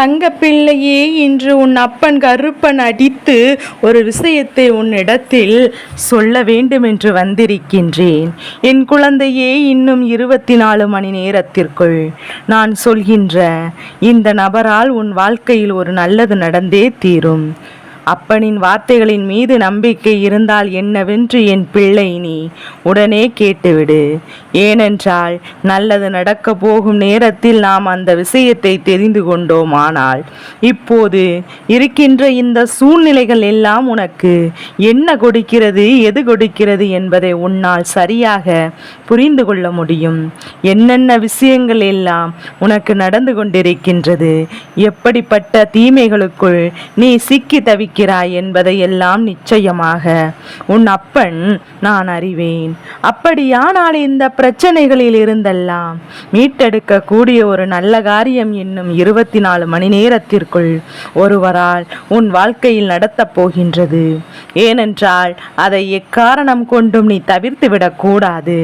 தங்கப்பிள்ளையே இன்று உன் அப்பன் கருப்பன் அடித்து ஒரு விஷயத்தை உன்னிடத்தில் சொல்ல வேண்டும் என்று வந்திருக்கின்றேன். என் குழந்தையே இன்னும் இருபத்தி நாலு மணி நேரத்திற்குள் நான் சொல்கின்ற இந்த நபரால் உன் வாழ்க்கையில் ஒரு நல்லது நடந்தே தீரும். அப்பனின் வார்த்தைகளின் மீது நம்பிக்கை இருந்தால் என்னவென்று என் பிள்ளை நீ உடனே கேட்டுவிடு. ஏனென்றால் நல்லது நடக்க போகும் நேரத்தில் நாம் அந்த விஷயத்தை தெரிந்து கொண்டோமானால் இப்போது இருக்கின்ற இந்த சூழ்நிலைகள் எல்லாம் உனக்கு என்ன கொடுக்கிறது எது கொடுக்கிறது என்பதை உன்னால் சரியாக புரிந்து கொள்ள முடியும். என்னென்ன விஷயங்கள் எல்லாம் உனக்கு நடந்து கொண்டிருக்கின்றது எப்படிப்பட்ட தீமைகளுக்குள் நீ சிக்கி இருக்கிறாய் என்பதையெல்லாம் நிச்சயமாக. உன் அப்பன் நான் அறிவேன். அப்படியானால் இந்த பிரச்சனைகளில் இருந்தெல்லாம் மீட்டெடுக்க கூடிய ஒரு நல்ல காரியம் இன்னும் இருபத்தி நாலு மணி நேரத்திற்குள் ஒருவரால் உன் வாழ்க்கையில் நடத்தப் போகின்றது. ஏனென்றால் அதை எக்காரணம் கொண்டும் நீ தவிர்த்து விடக்கூடாது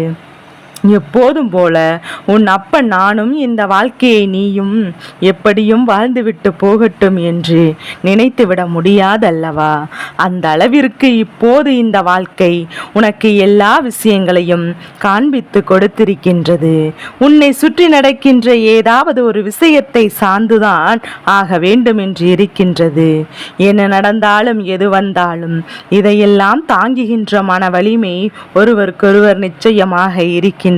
எப்போதும் போல. உன் அப்பன் நானும் இந்த வாழ்க்கையை நீயும் எப்படியும் வாழ்ந்துவிட்டு போகட்டும் என்று நினைத்துவிட முடியாதல்லவா? அந்த அளவிற்கு இப்போது இந்த வாழ்க்கை உனக்கு எல்லா விஷயங்களையும் காண்பித்து கொடுத்திருக்கின்றது. உன்னை சுற்றி நடக்கின்ற ஏதாவது ஒரு விஷயத்தை சார்ந்துதான் ஆக வேண்டும் என்று இருக்கின்றது. என்ன நடந்தாலும் எது வந்தாலும் இதையெல்லாம் தாங்குகின்ற மன வலிமை ஒருவருக்கொருவர் நிச்சயமாக இருக்கின்றது.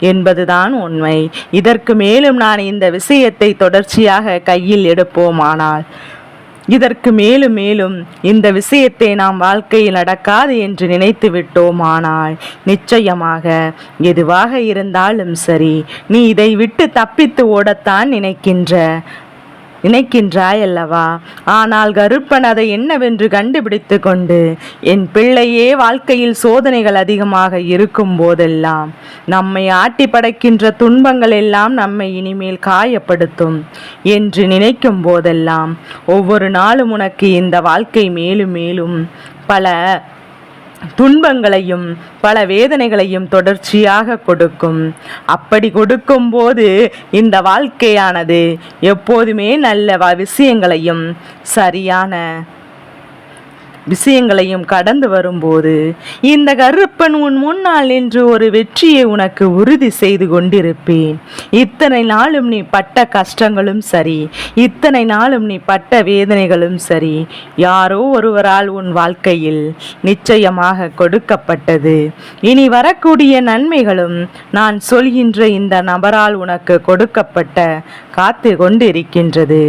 என்பதுதான் உண்மை. இதற்கு மேலும் நான் இந்த விஷயத்தை தொடர்ச்சியாக கையில் எடுப்போமானால் இதற்கு மேலும் மேலும் இந்த விஷயத்தை நாம் வாழ்க்கையில் நடக்காது என்று நினைத்து விட்டோமானால் நிச்சயமாக எதுவாக இருந்தாலும் சரி நீ இதை விட்டு தப்பித்து ஓடத்தான் நினைக்கின்ற நினைக்கின்றாய் அல்லவா? ஆனால் கருப்பன் அதை என்னவென்று கண்டுபிடித்து கொண்டு என் பிள்ளையே வாழ்க்கையில் சோதனைகள் அதிகமாக இருக்கும் போதெல்லாம் நம்மை ஆட்டி படைக்கின்ற துன்பங்கள் எல்லாம் நம்மை இனிமேல் காயப்படுத்தும் என்று நினைக்கும் போதெல்லாம் ஒவ்வொரு நாளும் உனக்கு இந்த வாழ்க்கை மேலும் மேலும் பல துன்பங்களையும் பல வேதனைகளையும் தொடர்ச்சியாக கொடுக்கும். அப்படி கொடுக்கும்போது இந்த வாழ்க்கையானது எப்போதுமே நல்ல வ- விஷயங்களையும் சரியான விஷயங்களையும் கடந்து வரும்போது இந்த கருப்பன் உன் முன்னால் நின்று ஒரு வெற்றியை உனக்கு உறுதி செய்து கொண்டிருப்பேன். இத்தனை நாளும் நீ பட்ட கஷ்டங்களும் சரி இத்தனை நாளும் நீ பட்ட வேதனைகளும் சரி யாரோ ஒருவரால் உன் வாழ்க்கையில் நிச்சயமாக கொடுக்கப்பட்டது. இனி வரக்கூடிய நன்மைகளும் நான் சொல்கின்ற இந்த நபரால் உனக்கு கொடுக்கப்பட்ட காத்து கொண்டிருக்கின்றது.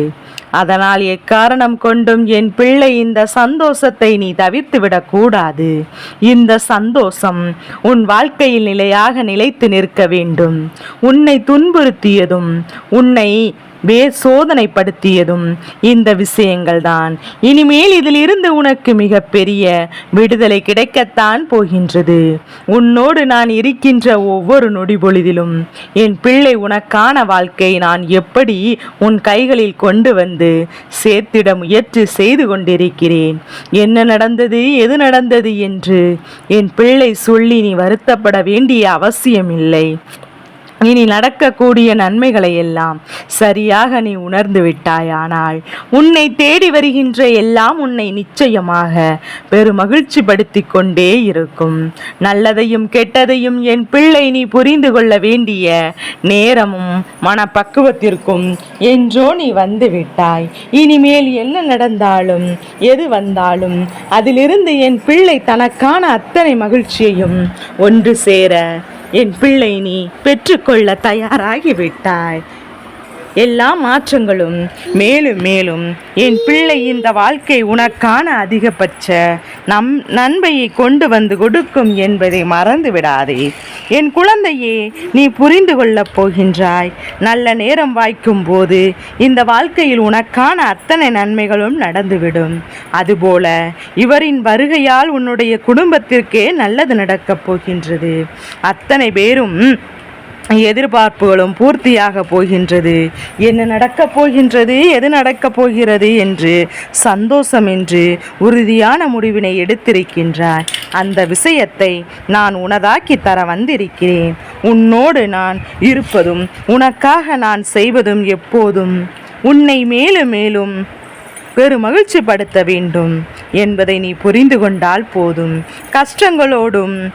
அதனால் எக்காரணம் கொண்டும் என் பிள்ளை இந்த சந்தோஷத்தை நீ தவிர்த்து விடக்கூடாது இந்த சந்தோஷம் உன் வாழ்க்கையில் நிலையாக நிலைத்து நிற்க வேண்டும். உன்னை துன்புறுத்தியதும் உன்னை வே சோதனைப்படுத்தியதும் இந்த விஷயங்கள் தான் இனிமேல் இதில் இருந்து உனக்கு மிக பெரிய விடுதலை கிடைக்கத்தான் போகின்றது. உன்னோடு நான் இருக்கின்ற ஒவ்வொரு நொடி பொழுதிலும் என் பிள்ளை உனக்கான வாழ்க்கை நான் எப்படி உன் கைகளில் கொண்டு வந்து சேர்த்திட முயற்சி செய்து கொண்டிருக்கிறேன். என்ன நடந்தது எது நடந்தது என்று என் பிள்ளை சொல்லி நீ வருத்தப்பட வேண்டிய அவசியமில்லை. இனி நடக்கக்கூடிய நன்மைகளை எல்லாம் சரியாக நீ உணர்ந்து விட்டாயானால் உன்னை தேடி வருகின்ற எல்லாம் உன்னை நிச்சயமாக பெருமகிழ்ச்சி படுத்தி கொண்டே இருக்கும். நல்லதையும் கெட்டதையும் என் பிள்ளை நீ புரிந்து கொள்ள வேண்டிய நேரமும் மனப்பக்குவத்திற்கும் என்றோ நீ வந்து விட்டாய். இனிமேல் என்ன நடந்தாலும் எது வந்தாலும் அதிலிருந்து என் பிள்ளை தனக்கான அத்தனை மகிழ்ச்சியையும் ஒன்று சேர என் பிள்ளை நீ பெற்றுக்கொள்ள தயாராகி விட்டாய் எல்லா மாற்றங்களும் மேலும் மேலும் என் பிள்ளை இந்த வாழ்க்கை உனக்கான அதிகபட்ச நம் நன்மையை கொண்டு வந்து கொடுக்கும் என்பதை மறந்து விடாதே. என் குழந்தையே நீ புரிந்து கொள்ளப் போகின்றாய். நல்ல நேரம் வாய்க்கும் போது இந்த வாழ்க்கையில் உனக்கான அத்தனை நன்மைகளும் நடந்துவிடும். அதுபோல இவரின் வருகையால் உன்னுடைய குடும்பத்திற்கே நல்லது நடக்கப் போகின்றது. அத்தனை பேரும் எதிர்பார்ப்புகளும் பூர்த்தியாக போகின்றது. என்ன நடக்கப் போகின்றது எது நடக்கப் போகிறது என்று சந்தோஷம் என்று உறுதியான முடிவினை எடுத்திருக்கின்றாய். அந்த விஷயத்தை நான் உனதாக்கி தர வந்திருக்கிறேன். உன்னோடு நான் இருப்பதும் உனக்காக நான் செய்வதும் எப்போதும் உன்னை மேலும் மேலும் பெரு மகிழ்ச்சிப்படுத்த வேண்டும் என்பதை நீ புரிந்து கொண்டால் போதும். கஷ்டங்களோடும்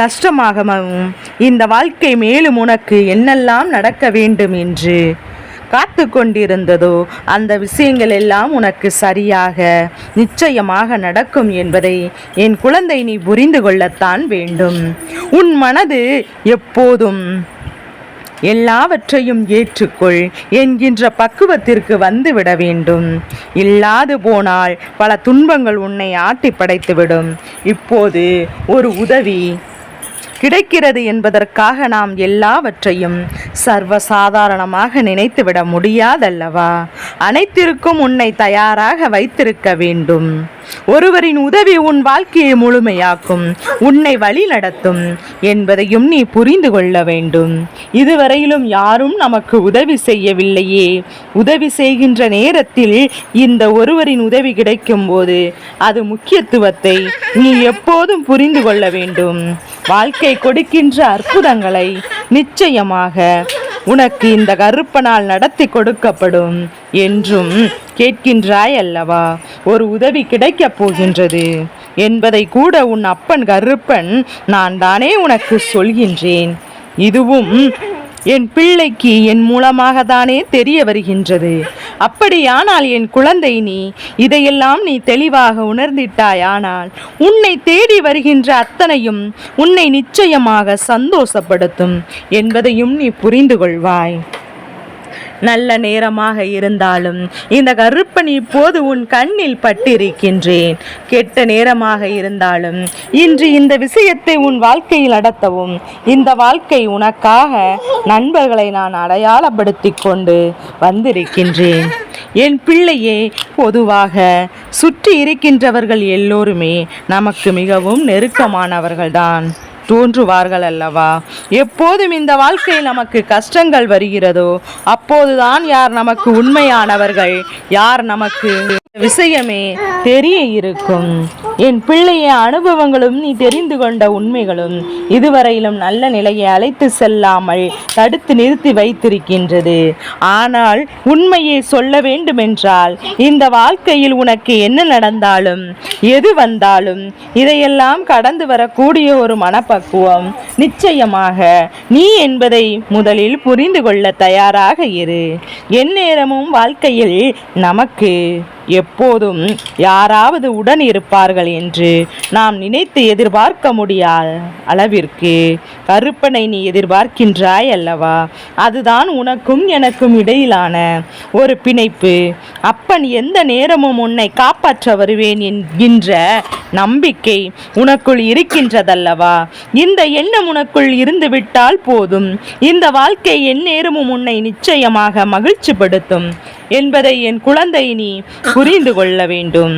நஷ்டமாகவும் இந்த வாழ்க்கை மேலும் உனக்கு என்னெல்லாம் நடக்க வேண்டும் என்று காத்து கொண்டிருந்ததோ அந்த விஷயங்கள் எல்லாம் உனக்கு சரியாக நிச்சயமாக நடக்கும் என்பதை என் குழந்தை நீ புரிந்து கொள்ளத்தான் வேண்டும். உன் மனது எப்போதும் எல்லாவற்றையும் ஏற்றுக்கொள் என்கின்ற பக்குவத்திற்கு வந்துவிட வேண்டும். இல்லாது போனால் பல துன்பங்கள் உன்னை ஆட்டி படைத்துவிடும் இப்போது ஒரு உதவி கிடைக்கிறது என்பதற்காக நாம் எல்லாவற்றையும் சர்வசாதாரணமாக நினைத்துவிட முடியாதல்லவா? அனைத்திற்கும் உன்னை தயாராக வைத்திருக்க வேண்டும். ஒருவரின் உதவி உன் வாழ்க்கையை முழுமையாக்கும் உன்னை வழி நடத்தும் என்பதையும் நீ புரிந்து கொள்ள வேண்டும். இதுவரையிலும் யாரும் நமக்கு உதவி செய்யவில்லையே. உதவி செய்கின்ற நேரத்தில் இந்த ஒருவரின் உதவி கிடைக்கும் போது அது முக்கியத்துவத்தை நீ எப்போதும் புரிந்து கொள்ள வேண்டும். வாழ்க்கை கொடுக்கின்ற அற்புதங்களை நிச்சயமாக உனக்கு இந்த கருப்பனால் நடத்தி கொடுக்கப்படும் என்றும் கேட்கின்றாய் அல்லவா? ஒரு உதவி கிடைக்கப் போகின்றது. என்பதை கூட உன் அப்பன் கருப்பன் நான் தானே உனக்கு சொல்கின்றேன். இதுவும் என் பிள்ளைக்கு என் மூலமாக தானே தெரிய வருகின்றது. அப்படியானால் என் குழந்தை நீ இதையெல்லாம் நீ தெளிவாக உணர்ந்திட்டாயானால் உன்னை தேடி வருகின்ற அத்தனையும் உன்னை நிச்சயமாக சந்தோஷப்படுத்தும் என்பதையும் நீ புரிந்து கொள்வாய் நல்ல நேரமாக இருந்தாலும் இந்த கருப்பன் இப்போது உன் கண்ணில் பட்டிருக்கின்றேன். கெட்ட நேரமாக இருந்தாலும் இன்று இந்த விஷயத்தை உன் வாழ்க்கையில் நடத்தவும். இந்த வாழ்க்கை உனக்காக நண்பர்களை நான் அடையாளப்படுத்திக் கொண்டு வந்திருக்கின்றேன். என் பிள்ளையே பொதுவாக சுற்றி இருக்கின்றவர்கள் எல்லோருமே நமக்கு மிகவும் நெருக்கமானவர்கள்தான். தோன்றுவார்கள் அல்லவா எப்போதும் இந்த வாழ்க்கையில் நமக்கு கஷ்டங்கள் வருகிறதோ அப்போதுதான் யார் நமக்கு உண்மையானவர்கள்? யார் நமக்கு விஷயமே தெரிய இருக்கும். என் பிள்ளைய அனுபவங்களும் நீ தெரிந்து கொண்ட உண்மைகளும் இதுவரையிலும் நல்ல நிலையை அழைத்து செல்லாமல் தடுத்து நிறுத்தி வைத்திருக்கின்றது. ஆனால் உண்மையை சொல்ல வேண்டுமென்றால் இந்த வாழ்க்கையில் உனக்கு என்ன நடந்தாலும் எது வந்தாலும் இதையெல்லாம் கடந்து வரக்கூடிய ஒரு மனப்பக்குவம். நிச்சயமாக நீ என்பதை முதலில் புரிந்து கொள்ள தயாராக இரு. எந்நேரமும் வாழ்க்கையில் நமக்கு எப்போதும் யாராவது உடன் இருப்பார்கள் என்று நாம் நினைத்து எதிர்பார்க்க முடியாத அளவிற்கு கருப்பனை நீ எதிர்பார்க்கின்றாய் அல்லவா? அதுதான் உனக்கும் எனக்கும் இடையிலான ஒரு பிணைப்பு. அப்பன் எந்த நேரமும் உன்னை காப்பாற்ற வருவேன் என்கின்ற நம்பிக்கை உனக்குள் இருக்கின்றதல்லவா? இந்த எண்ணம் உனக்குள் இருந்துவிட்டால் போதும். இந்த வாழ்க்கை எந்நேரமும் உன்னை நிச்சயமாக மகிழ்ச்சிப்படுத்தும். என்பதை என் குழந்தை நீ புரிந்து கொள்ள வேண்டும்.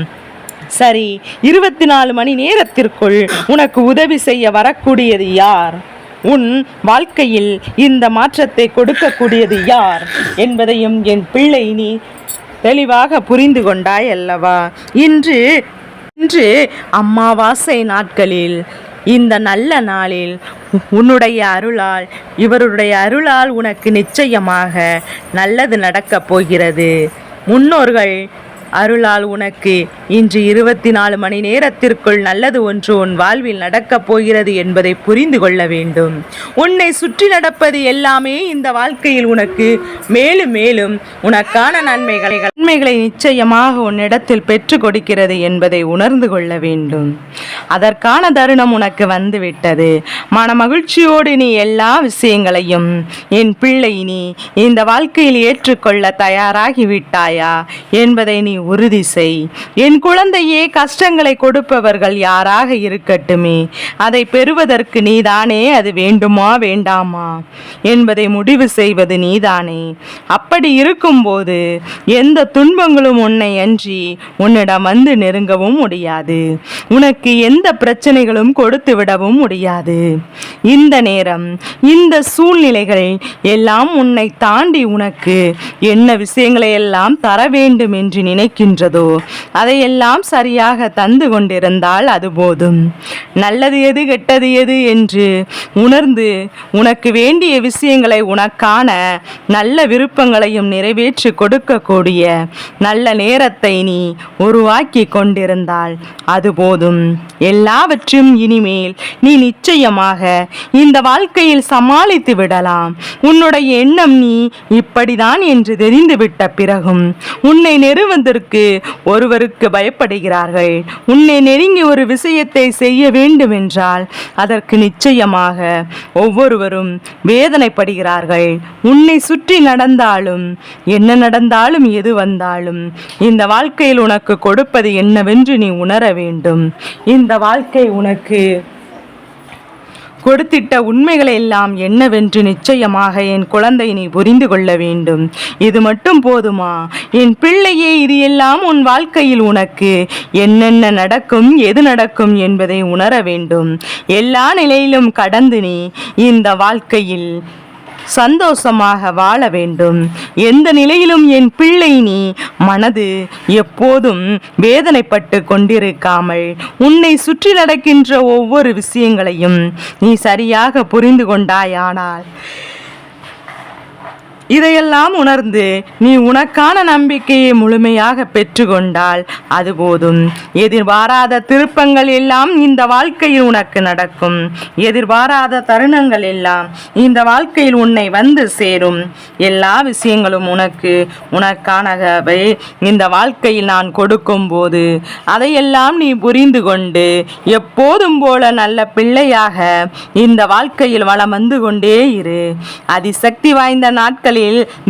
சரி இருபத்தி நாலு மணி நேரத்திற்குள் உனக்கு உதவி செய்ய வரக்கூடியது யார்? உன் வாழ்க்கையில் இந்த மாற்றத்தை கொடுக்கக்கூடியது யார்? என்பதையும் என் பிள்ளை நீ தெளிவாக புரிந்து கொண்டாய் அல்லவா? இன்று இன்று அம்மாவாசை நாட்களில் இந்த நல்ல நாளில் உன்னுடைய அருளால் இவருடைய அருளால் உனக்கு நிச்சயமாக நல்லது நடக்கப் போகிறது. முன்னோர்கள் அருளால் உனக்கு இன்று இருபத்தி நாலு மணி நேரத்திற்குள் நல்லது ஒன்று உன் வாழ்வில் நடக்கப் போகிறது என்பதை புரிந்து கொள்ள வேண்டும். உன்னை சுற்றி நடப்பது எல்லாமே இந்த வாழ்க்கையில் உனக்கு மேலும் மேலும் உனக்கான நன்மைகளை நன்மைகளை நிச்சயமாக உன்னிடத்தில் பெற்று கொடுக்கிறது என்பதை உணர்ந்து கொள்ள வேண்டும். அதற்கான தருணம் உனக்கு வந்துவிட்டது. மன மகிழ்ச்சியோடு நீ எல்லா விஷயங்களையும் என் பிள்ளை நீ இந்த வாழ்க்கையில் ஏற்றுக்கொள்ள தயாராகி விட்டாயா என்பதை நீ உறுதி செய். என் குழந்தையே கஷ்டங்களை கொடுப்பவர்கள் யாராக இருக்கட்டுமே அதை பெறுவதற்கு நீதானே அது வேண்டுமா வேண்டாமா என்பதை முடிவு செய்வது நீதானே. அப்படி இருக்கும்போது எந்த துன்பங்களும் உன்னை அன்றி உன்னிடம் வந்து நெருங்கவும் முடியாது. உனக்கு எந்த பிரச்சனைகளும் கொடுத்து விடவும் முடியாது. இந்த நேரம் இந்த சூழ்நிலைகள் எல்லாம் உன்னை தாண்டி உனக்கு என்ன விஷயங்களை எல்லாம் தர வேண்டும் என்று நினைக்கின்றதோ அதையெல்லாம் சரியாக தந்து கொண்டிருந்தால் அது போதும். நல்லது எது கெட்டது எது என்று உணர்ந்து உனக்கு வேண்டிய விஷயங்களை உனக்கான நல்ல விருப்பங்களையும் நிறைவேற்றி கொடுக்கக்கூடிய நல்ல நேரத்தை நீ உருவாக்கி கொண்டிருந்தால் அது போதும். எல்லாவற்றையும் இனிமேல் நீ நிச்சயமாக இந்த வாழ்க்கையில் சமாளித்து விடலாம். உன்னுடைய எண்ணம் நீ இப்படிதான் என்று தெரிந்துவிட்ட பிறகும் உன்னை நெருவதற்கு ஒருவருக்கு பயப்படுகிறார்கள். உன்னை நெருங்கி ஒரு விஷயத்தை செய்ய வேண்டும் என்றால் அதற்கு நிச்சயமாக ஒவ்வொருவரும் வேதனைப்படுகிறார்கள். உன்னை சுற்றி நடந்தாலும் என்ன நடந்தாலும் எது வந்தாலும் இந்த வாழ்க்கையில் உனக்கு கொடுப்பது என்னவென்று நீ உணர வேண்டும். இந்த வாழ்க்கை உனக்கு கொடுத்திட்ட உண்மைகளை எல்லாம் என்னவென்று நிச்சயமாக என் குழந்தை நீ புரிந்து கொள்ள வேண்டும். இது மட்டும் போதுமா? என் பிள்ளையே இது எல்லாம் உன் வாழ்க்கையில் உனக்கு. என்னென்ன நடக்கும் எது நடக்கும் என்பதை உணர வேண்டும். எல்லா நிலையிலும் கடந்து நீ இந்த வாழ்க்கையில் சந்தோஷமாக வாழ வேண்டும். எந்த நிலையிலும் என் பிள்ளை நீ மனது எப்போதும் வேதனைப்பட்டு கொண்டிருக்காமல் உன்னை சுற்றி நடக்கின்ற ஒவ்வொரு விஷயங்களையும் நீ சரியாக புரிந்து கொண்டாயானால் இதையெல்லாம் உணர்ந்து நீ உனக்கான நம்பிக்கையை முழுமையாக பெற்றுக்கொண்டால் அது போதும். எதிர்பாராத திருப்பங்கள் எல்லாம் இந்த வாழ்க்கையில் உனக்கு நடக்கும். எதிர்பாராத தருணங்கள் எல்லாம் இந்த வாழ்க்கையில் உன்னை வந்து சேரும். எல்லா விஷயங்களும் உனக்கு உனக்கானவை இந்த வாழ்க்கையில் நான் கொடுக்கும் போது அதையெல்லாம் நீ புரிந்து கொண்டு எப்போதும் போல நல்ல பிள்ளையாக இந்த வாழ்க்கையில் வளம் வந்து கொண்டே இரு. அதிசக்தி வாய்ந்த நாட்களில்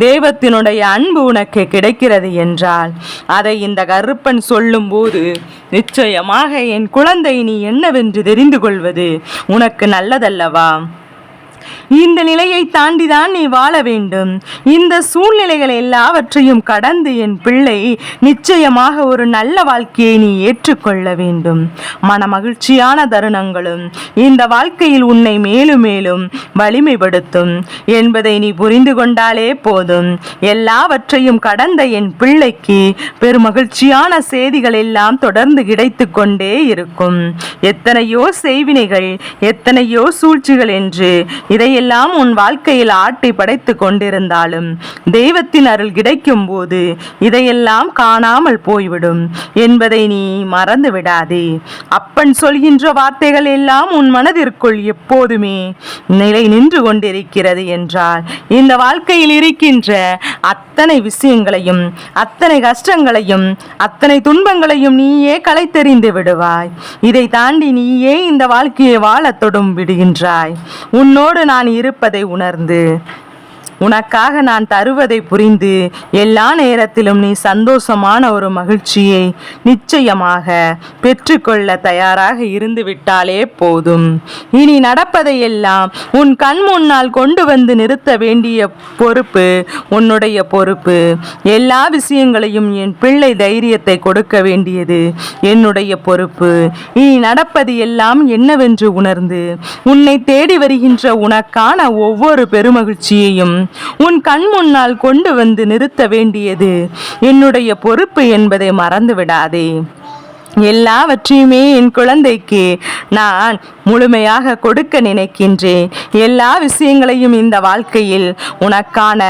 தெய்வத்தினுடைய அன்பு உனக்கு கிடைக்கிறது என்றால் அதை இந்த கருப்பன் சொல்லும்போது நிச்சயமாக என் குழந்தை நீ என்னவென்று தெரிந்து கொள்வது உனக்கு நல்லதல்லவா? இந்த நிலையை தாண்டிதான் நீ வாழ வேண்டும். இந்த சூழ்நிலைகள் எல்லாவற்றையும் கடந்து என் பிள்ளை நிச்சயமாக ஒரு நல்ல வாழ்க்கையை நீ ஏற்றுக்கொள்ள வேண்டும். மன மகிழ்ச்சியான தருணங்களும் இந்த வாழ்க்கையில் உன்னை மேலும் மேலும் வலிமைப்படுத்தும் என்பதை நீ புரிந்து கொண்டாலே போதும். எல்லாவற்றையும் கடந்த என் பிள்ளைக்கு பெருமகிழ்ச்சியான செய்திகள் எல்லாம் தொடர்ந்து கிடைத்து கொண்டே இருக்கும். எத்தனையோ செய்வினைகள் எத்தனையோ சூழ்ச்சிகள் என்று இதையெல்லாம் உன் வாழ்க்கையில் ஆட்டி படைத்து கொண்டிருந்தாலும் தெய்வத்தின் அருள் கிடைக்கும் போது இதையெல்லாம் காணாமல் போய்விடும் என்பதை நீ மறந்து விடாதே. அப்பன் சொல்கின்ற வார்த்தைகள் எல்லாம் உன் மனதிற்குள் எப்போதுமே நிலை நின்று கொண்டிருக்கிறது என்றால் இந்த வாழ்க்கையில் இருக்கின்ற அத்தனை விஷயங்களையும் அத்தனை கஷ்டங்களையும் அத்தனை துன்பங்களையும் நீயே களைத்தெறிந்து விடுவாய். இதை தாண்டி நீயே இந்த வாழ்க்கையை வாழத் தொடும் விடுகின்றாய். உன்னோடு நான் இருப்பதை உணர்ந்து உனக்காக நான் தருவதை புரிந்து எல்லா நேரத்திலும் நீ சந்தோஷமான ஒரு மகிழ்ச்சியை நிச்சயமாக பெற்றுக்கொள்ள தயாராக இருந்து விட்டாலே போதும். இனி நடப்பதை எல்லாம் உன் கண் முன்னால் கொண்டு வந்து நிறுத்த வேண்டிய பொறுப்பு உன்னுடைய பொறுப்பு. எல்லா விஷயங்களையும் என் பிள்ளை தைரியத்தை கொடுக்க வேண்டியது என்னுடைய பொறுப்பு. இனி நடப்பது எல்லாம் என்னவென்று உணர்ந்து உன்னை தேடி வருகின்ற உனக்கான ஒவ்வொரு பெருமகிழ்ச்சியையும் உன் கண் முன்னால் கொண்டு வந்து நிறுத்த வேண்டியது. என்னுடைய பொறுப்பு என்பதை மறந்து விடாதே. எல்லாவற்றையுமே என் குழந்தைக்கு நான் முழுமையாக கொடுக்க நினைக்கின்றேன். எல்லா விஷயங்களையும் இந்த வாழ்க்கையில் உனக்கான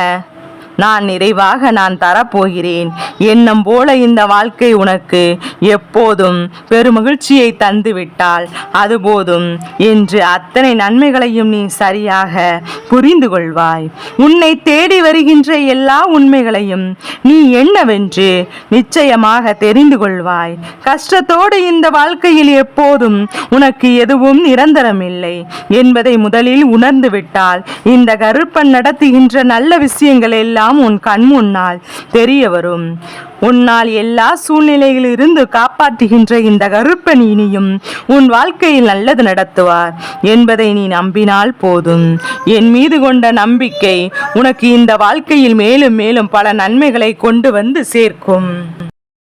நான் நிறைவாக நான் தரப்போகிறேன். எண்ணம் போல இந்த வாழ்க்கை உனக்கு எப்போதும் பெருமகிழ்ச்சியை தந்துவிட்டால் அதுபோதும் அது போதும் என்று அத்தனை நன்மைகளையும் நீ சரியாக புரிந்து கொள்வாய். உன்னை தேடி வருகின்ற எல்லா உண்மைகளையும் நீ என்னவென்று நிச்சயமாக தெரிந்து கொள்வாய். கஷ்டத்தோடு இந்த வாழ்க்கையில் எப்போதும் உனக்கு எதுவும் நிரந்தரமில்லை என்பதை முதலில் உணர்ந்துவிட்டால் இந்த கருப்பன் நடத்துகின்ற நல்ல விஷயங்கள் எல்லாம் உன் கண் முன்னால் தெரிய வரும் உன்னால் எல்லா சூழ்நிலைகளிலிருந்து காப்பாற்றுகின்ற இந்த கருப்பன் இனியும் உன் வாழ்க்கையில் நல்லது நடத்துவார் என்பதை நீ நம்பினால் போதும். என் மீது கொண்ட நம்பிக்கை உனக்கு இந்த வாழ்க்கையில் மேலும் மேலும் பல நன்மைகளை கொண்டு வந்து சேர்க்கும்.